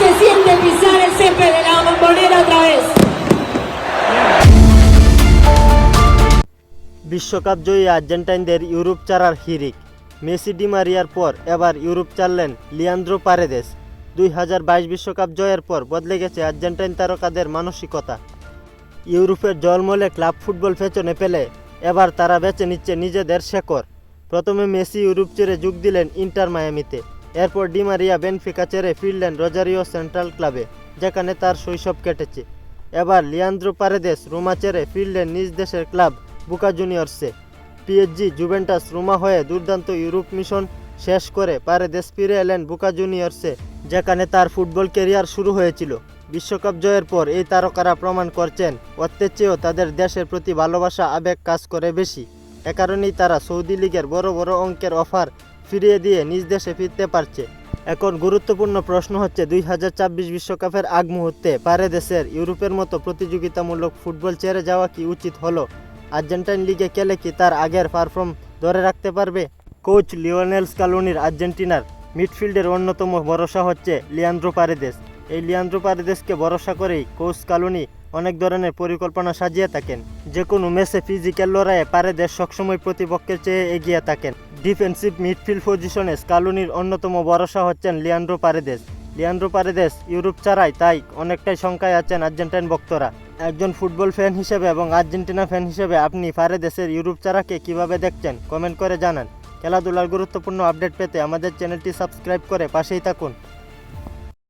se siente pisar el césped de la bombonera otra vez? বিশ্বকাপ জয়ী আর্জেন্টাইনদের Europe চারার হিরিক। Messi ডিমারিয়ার পর এবার ইউরোপ চাললেন লিয়ান্দ্রো পারেদেস। দুই হাজার বাইশ বিশ্বকাপ জয়ের পর বদলে গেছে আর্জেন্টাইন তারকাদের মানসিকতা। ইউরোপের জলমলে ক্লাব ফুটবল পেছনে পেলে এবার তারা বেছে নিচ্ছে নিজেদের শেকর প্রথমে মেসি ইউরোপ ছেড়ে যোগ দিলেন ইন্টার মায়ামিতে। এরপর ডিমারিয়া বেনফিকা ছেড়ে ফিরলেন রোজারিও সেন্ট্রাল ক্লাবে, যেখানে তার শৈশব কেটেছে। এবার লিয়ান্দ্রো পারেদেস রোমা ছেড়ে ফিরলেন নিজ দেশের ক্লাব বুকা জুনিয়র্সে। পিএসজি জুভেন্টাস রোমা হয়ে দুর্দান্ত ইউরোপ মিশন শেষ করে পারেদেস ফিরে এলেন বুকা জুনিয়র্সে, যেখানে তার ফুটবল ক্যারিয়ার শুরু হয়েছিল। বিশ্বকাপ জয়ের পর এই তারকারা প্রমাণ করছেন অত্যের চেয়েও তাদের দেশের প্রতি ভালোবাসা, আবেগ কাজ করে বেশি। এ কারণেই তারা সৌদি লীগের বড় বড় অঙ্কের অফার ফিরিয়ে দিয়ে নিজ দেশে ফিরতে পারছে। এখন গুরুত্বপূর্ণ প্রশ্ন হচ্ছে, দুই বিশ্বকাপের আগ মুহূর্তে পারে দেশের ইউরোপের মতো প্রতিযোগিতামূলক ফুটবল ছেড়ে যাওয়া কি উচিত হলো? আর্জেন্টাইন লিগে খেলে কি তার আগের পারফর্ম ধরে রাখতে পারবে? কোচ লিওনেল স্কালোনির আর্জেন্টিনার মিডফিল্ডের অন্যতম ভরসা হচ্ছে লিয়ান্দ্রো পারেদেস। এই লিয়ান্দ্রো পারেদেসকে ভরসা করেই কোচ কালুনি অনেক ধরনের পরিকল্পনা সাজিয়ে থাকেন। যে কোনো ম্যাচে ফিজিক্যাল লড়াইয়ে পারেদেস সবসময় প্রতিপক্ষের চেয়ে এগিয়ে থাকেন। ডিফেন্সিভ মিডফিল্ড পজিশনে স্কালুনির অন্যতম ভরসা হচ্ছেন Leandro Paredes. Leandro Paredes Europe ছাড়াই তাই অনেকটাই শঙ্কায় আছেন আর্জেন্টাইন ভক্তরা। একজন ফুটবল ফ্যান হিসেবে এবং আর্জেন্টিনা ফ্যান হিসেবে আপনি পারেদেসের ইউরোপ চারাকে কীভাবে দেখছেন? কমেন্ট করে জানান। খেলাধুলার গুরুত্বপূর্ণ আপডেট পেতে আমাদের চ্যানেলটি সাবস্ক্রাইব করে পাশেই থাকুন।